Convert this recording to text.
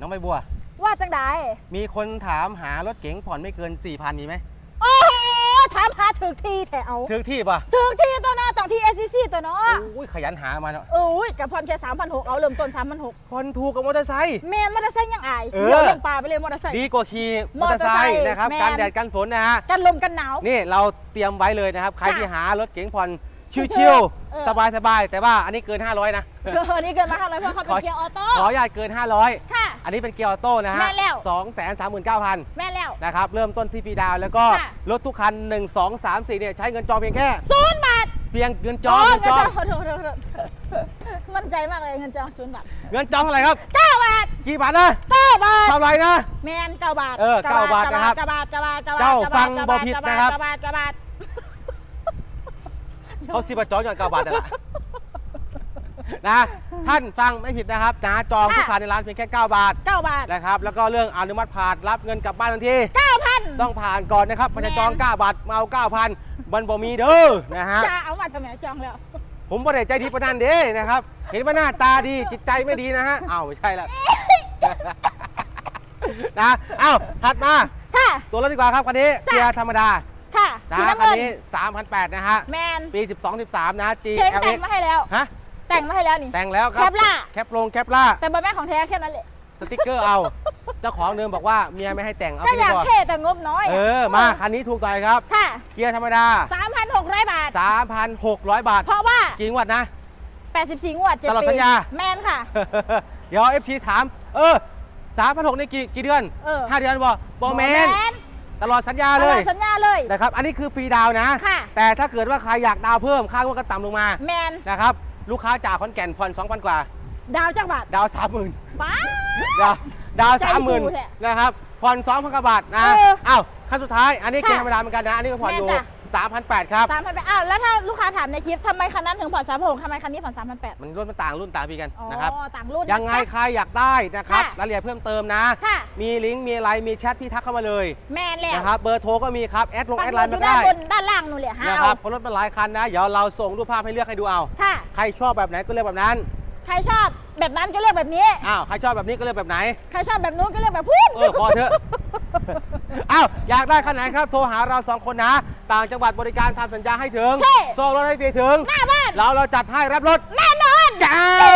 น้องใบบัว ว่าจังไดมีคนถามหารถเก๋งผ่อนไม่เกิน4,000มีไหมโอ้โหถามหาถึกทีแถวถึงที่ป่ะถึกทีตัวเนาะต้องที่ SCC ตัวเนาะอุ้ยขยันหามาเนาะโอ้ยกับพรแค่3,600เอาเริ่มต้น3,600ผ่อนถูกกับมอเตอร์ไซค์แมนมอเตอร์ไซค์ยังอายเออเดี๋ยวลงป่าไปเลยมอเตอร์ไซค์ดีกว่าขี่มอเตอร์ไซมอเตอร์ไซค์ค์นะครับแมนกันแดดกันฝนนะฮะกันลมกันหนาวนี่เราเตรียมไว้เลยนะครับใครค่ะที่หารถเก๋งผ่อนชิเอวอๆสบายๆแต่ว่าอันนี้เกิน 500 นะเกินนี่เกินมาเท่าไหร่เพราะเขาเป็นเกียร์ออโต้ขออนุญาตเกินค่ะ500 อันนี้เป็นเกียร์ออโต้นะฮะแม่นแล้ว239,000แม่แล้ว นะครับ เริ่มต้นที่ฟรีดาวน์แล้วก็ค่ะ รถทุกคัน 1 2 3 4เนี่ยใช้เงินจองเพียงแค่ ศูนย์บาทเพียงเงินจองเงินจองโโหโทษโทษโทษมั่นใจมากเลยเงินจองศูนย์บาทเงินจองเท่าไหร่ครับ เก้าบาทกี่บาทนะเก้าบาท เท่าไหร่นะ แมนเก้าบาทเออเก้าบาทนะครับเก้าบาทเก้าบาทเก้าบาทเจ้าก้บทฟังเก้าบ่บาทผิดเก้านะครับ เก้าบาทเก้าบาทเขาสิบจองจอดเก้าบาทแต่นละนะ ท่านฟังไม่ผิดนะครับนะจองทุกคันในร้านเพียงแค่ 9 บาทเก้าบาทนะครับ แล้วก็เรื่องอนุมัติผ่านรับเงินกลับบ้านทันที เก้าพันต้องผ่านก่อนนะครับมันจะจองแม่น9บาทมาเอา9,000มันบ่มีเด้อนะฮะ จะเอามาทำไมจองแล้ว ผมบ่ได้ใจดีประนันเด้นะครับ เห็นว่าหน้าตาดีจิตใจไม่ดีนะฮะอ้าวไม่ใช่ละ นะอ้าวถัดมา ค่ะ ตัวรถดีกว่าครับคันนี้จ้ะเกียร์ธรรมดาค่ะนะสีฮะน้ำคันเงินนี้3,800นะฮะแมนปี 12 13 นะ G เพลง L แต่ง X มาให้แล้ว ฮะ แต่งมาให้แล้วนี่ แต่งแล้วครับแคปล่า แคปลงแคปล่า แต่บอแม่ของแท้แค่นั้นแหละสติ๊กเกอร์เอา เจ้าของเดิมบอกว่าเมียไม่ให้แต่งเอาถ้าที่อยากพอเท่แต่งบน้อยเออ มาคันนี้ถูกต่อยครับ ค่ะเกียร์ธรรมดา 3,600 บาท 3,600 บาท เพราะว่า กี่งวดนะ 84 งวด7ตลอดปีสัญญา แมนค่ะ เดี๋ยว FC ถาม เออ 3,600นี่กี่กี่เดือนเออ ห้าเดือนบ่บอแมนตลอดสัญญาตเลลอยดสัญญาเลย นะครับ อันนี้คือฟรีดาวน์นะ ค่ะ แต่ถ้าเกิดว่าใครอยากดาวน์เพิ่มค่างวดก็ต่ำลงมา แมน นะครับ ลูกค้าจากขอนแก่นผ่อน2,000กว่า ดาวจักบาทดาว30,000ป้า ดาวดาวใจสามหมื่นสู้แท้นะครับผ่อนสองพันกว่าบาทนะเอออ้าวขั้นสุดท้ายอันนี้ค่ะเกณฑ์ธรรมดาเหมือนกันนะ อันนี้ก็ผ่อนอยู่แม่จ้ะ สามพันแปดครับ สามพันแปดอ้าวแล้วถ้าลูกค้าถามในคลิปทำไมคันนั้นถึงผ่อนสามหกทำไมคันนี้ผ่อนสามพันแปดมันรุ่นมันต่างรุ่นต่างพี่กันอ๋อนะครับ ต่างรุ่นยังไงใครอยากได้นะครับค่ะ รายละเอียดเพิ่มเติมนะ ค่ะ มีลิงก์มีอะไรมีแชทพี่ทักเข้ามาเลยแมนแล้วนะครับเบอร์โทรก็มีครับแอดลงปัแอกดหไลมุดน์อมายู่ก็ด้านได้บนด้านล่างนู่นเลยฮะนะครับเพราะรถมันหลายคันนะ เดี๋ยวเราส่งรูปภาพให้เลือกให้ดูเอา ค่ะ ใครชอบแบบไหนก็เลือกแบบนั้นใครชอบแบบนั้นก็เลือกแบบนี้ อ้าวใครชอบแบบนี้ก็เลือกแบบไหน ใครชอบแบบนู้นก็เลือกแบบพูด เออพอเถอะ อ้าวอยากได้คันไหนครับ โทรหาเราสองคนนะ ต่างจังหวัดบริการทำสัญญาให้ถึงใช่ ส่งรถให้ฟรีถึง หน้าบ้าน เราเราจัดให้รับรถ แน่นอน จ้าว